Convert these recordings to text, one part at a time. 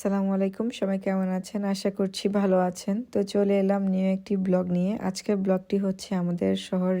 আসসালামু আলাইকুম, সবাই কেমন আছেন? আশা করছি ভালো আছেন। তো চলে এলাম নিউ একটি ব্লগ নিয়ে। আজকের ব্লগটি হচ্ছে আমাদের শহর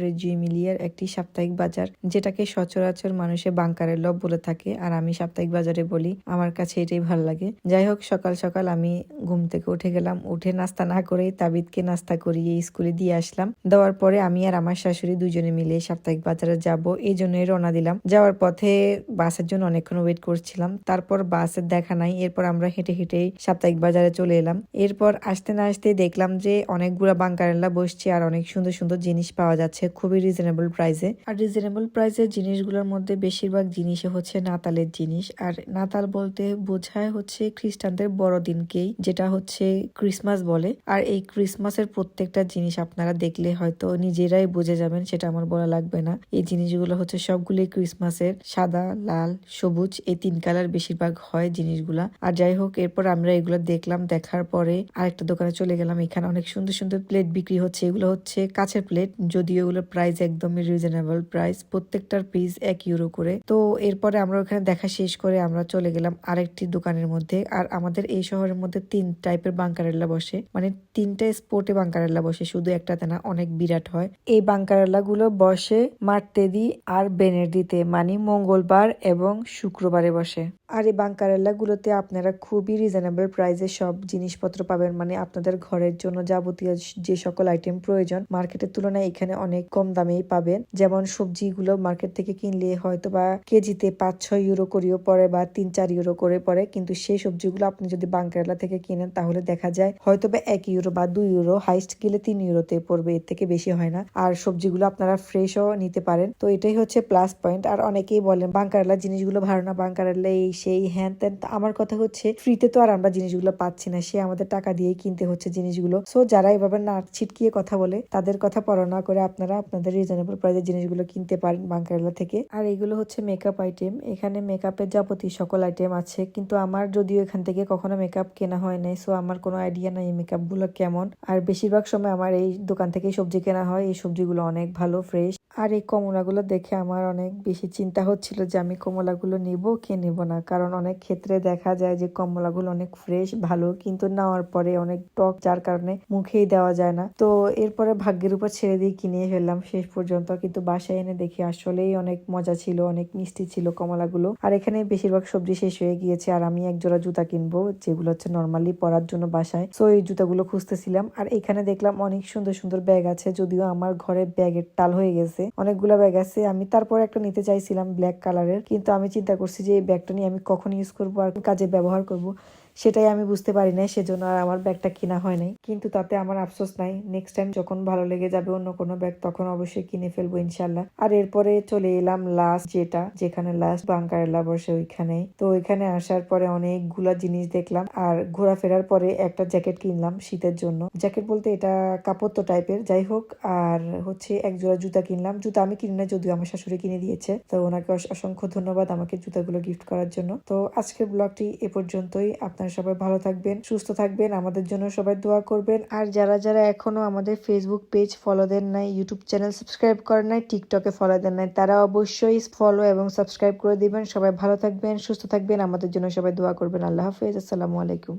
মিলিয়ার একটি সাপ্তাহিক বাজার, যেটাকে সচরাচর মানুষে বাংকারের লব বলে থাকে। আর আমি সাপ্তাহিক বাজারে বলি, আমার কাছে এটাই ভালো লাগে। যাই হোক, সকাল সকাল আমি ঘুম থেকে উঠে গেলাম। উঠে নাস্তা না করেই তাবিদকে নাস্তা করিয়ে স্কুলে দিয়ে আসলাম। দেওয়ার পরে আমি আর আমার শাশুড়ি দুজনে মিলে সাপ্তাহিক বাজারে যাব, এই জন্যই রওনা দিলাম। যাওয়ার পথে বাসের জন্য অনেকক্ষণ ওয়েট করছিলাম। তারপর বাসের দেখা নাই। এরপর আমরা হেঁটে হেঁটে হেঁটে সাপ্তাহিক বাজারে চলে এলাম। এরপর আসতে না আসতে দেখলাম যে অনেকগুলো বাঙ্কারেলা বসছে আর অনেক সুন্দর সুন্দর জিনিস পাওয়া যাচ্ছে খুবই রিজনেবল প্রাইসে আর রিজনেবল প্রাইসের জিনিসগুলোর মধ্যে বেশিরভাগ জিনিসই হচ্ছে নাতালের জিনিস। আর নাতাল বলতে বোঝায় হচ্ছে খ্রিস্টানদের বড়দিনকেই, যেটা হচ্ছে ক্রিসমাস বলে। আর এই ক্রিসমাসের প্রত্যেকটা জিনিস আপনারা দেখলে হয়তো নিজেরাই বুঝে যাবেন, সেটা আমার বলা লাগবে না। এই জিনিসগুলো হচ্ছে সবগুলোই ক্রিসমাসের সাদা, লাল, সবুজ, এই তিন কালার বেশিরভাগ হয় জিনিসগুলা। আর যাই হোক এরপর আমরা এগুলো দেখলাম, দেখার পরে আরেকটা দোকানে চলে গেলাম। এখানে অনেক সুন্দর সুন্দর প্লেট বিক্রি হচ্ছে। এগুলো হচ্ছে কাছের প্লেট যদিও এগুলোর প্রাইস একদমই রিজনেবল প্রাইস প্রত্যেকটার পিস এক ইউরো করে। তো এরপরে আমরা ওখানে দেখা শেষ করে আমরা চলে গেলাম আরেকটি দোকানের মধ্যে। আর আমাদের এই শহরের মধ্যে তিন টাইপের বাঙ্কারেল্লা বসে। মানে তিনটা স্পোর্টে বাঙ্কারেল্লা বসে, শুধু একটাতে না, অনেক বিরাট হয়। এই বাঙ্কারেল্লা গুলো বসে মার্তেদি আর বেনেরদিতে মানে মঙ্গলবার এবং শুক্রবারে বসে। আর এই বাঙ্কারেল্লা গুলোতে আপনারা খুবই রিজনেবল প্রাইসে সব জিনিসপত্র পাবেন। মানে আপনাদের ঘরের জন্য যাবতীয় যে সকল আইটেম প্রয়োজন মার্কেটের তুলনায় এখানে অনেক কম দামেই পাবেন। যেমন সবজিগুলো মার্কেট থেকে কিনলে হয়তো বা কেজিতে পাঁচ ছয় ইউরো করেও পড়ে বা তিন চার ইউরো করে পড়ে, কিন্তু সেই সবজিগুলো আপনি যদি বাঙ্কারেলা থেকে কিনেন, তাহলে দেখা যায় হয়তো বা এক ইউরো বা দুই ইউরো হাইস্ট গেলে তিন ইউরোতে পড়বে, এর থেকে বেশি হয় না। আর সবজিগুলো আপনারা ফ্রেশও নিতে পারেন। তো এটাই হচ্ছে প্লাস পয়েন্ট আর অনেকেই বলেন বাঙ্কারেলা জিনিসগুলো ভালো না বাঙ্কারেলা এই সেই হ্যান ত্যান আমার কথা হচ্ছে ফ্রিতে তো আর আমরা জিনিসগুলো পাচ্ছি না। সে আমাদের টাকা দিয়েই কিনতে হচ্ছে জিনিসগুলো। সো যারা এভাবে না ছিটকিয়ে কথা বলে, তাদের কথা পড়াশোনা করে আপনারা আপনাদের রিজনেবল প্রাইসের জিনিসগুলো কিনতে পারেন বাঙ্কারেলা থেকে। আর এগুলো হচ্ছে মেকআপ আইটেম এখানে মেকআপের যাবতীয় সকল আইটেম আছে। কিন্তু আমার যদিও এখান থেকে কখনো মেকআপ কেনা হয় নাই। সো আমার কোনো আইডিয়া নাই এই মেকআপগুলো কেমন। আর বেশিরভাগ সময় আমার এই দোকান থেকে সবজি কেনা হয়। এই সবজিগুলো অনেক ভালো ফ্রেশ আর এই কমলাগুলো দেখে আমার অনেক বেশি চিন্তা হচ্ছিল যে আমি কমলাগুলো নিব, কে নিব না? কারণ অনেক ক্ষেত্রে দেখা যায় যে কমলাগুলো অনেক ফ্রেশ ভালো, কিন্তু নেওয়ার পরে অনেক টক, যার কারণে মুখেই দেওয়া যায় না। তো এরপরে ভাগ্যের উপর ছেড়ে দিয়ে কিনে ফেললাম শেষ পর্যন্ত, কিন্তু বাসায় এনে দেখি আসলেই অনেক মজা ছিল, অনেক মিষ্টি ছিল কমলাগুলো। আর এখানে বেশিরভাগ সবজি শেষ হয়ে গিয়েছে, আর আমি এক জোড়া জুতা কিনবো, যেগুলো হচ্ছে নর্মালি পরার জন্য বাসায়। সো এই জুতাগুলো খুঁজতেছিলাম, আর এখানে দেখলাম অনেক সুন্দর সুন্দর ব্যাগ আছে, যদিও আমার ঘরে ব্যাগের টাল হয়ে গেছে। অনেকগুলো ব্যাগ আছে, আমি তারপর একটা নিতে চাইছিলাম ব্ল্যাক কালারের কিন্তু আমি চিন্তা করছি যে এই ব্যাগটা নিয়ে আমি কখন ইউজ করব, আর কাজে ব্যবহার করব। novo. সেটাই আমি বুঝতে পারি নাই, সেজন্য আর আমার ব্যাগটা কিনা হয় নাই। কিন্তু তাতে আমার আফসোস নাই। নেক্সট টাইম যখন ভালো লেগে যাবে অন্য কোনো ব্যাগ, তখন অবশ্যই কিনে ফেলব ইনশাল্লাহ আর এরপরে চলে এলাম লাস্ট যেটা, যেখানে লাস্ট বাঙ্কারেলা বসে ওইখানে। তো ওইখানে আসার পরে অনেকগুলা জিনিস দেখলাম। আর ঘোরাফেরার পরে একটা জ্যাকেট কিনলাম শীতের জন্য। জ্যাকেট বলতে এটা কাপড় তো টাইপের যাই হোক। আর হচ্ছে এক জোড়া জুতা কিনলাম। জুতা আমি কিনি না যদিও আমার শাশুড়ি কিনে দিয়েছে। তো ওনাকে অসংখ্য ধন্যবাদ আমাকে জুতাগুলো গিফট করার জন্য। তো আজকের ব্লগটি এ পর্যন্তই। আপনারা সবাই ভালো থাকবেন, সুস্থ থাকবেন, আমাদের জন্য সবাই দোয়া করবেন। আর যারা যারা এখনও আমাদের ফেসবুক পেজ ফলো দেন নাই ইউটিউব চ্যানেল সাবস্ক্রাইব করেন নাই টিকটকে ফলো দেন নাই, তারা অবশ্যই ফলো এবং সাবস্ক্রাইব করে দিবেন। সবাই ভালো থাকবেন, সুস্থ থাকবেন, আমাদের জন্য সবাই দোয়া করবেন। আল্লাহ হাফেজ, আসসালামু আলাইকুম।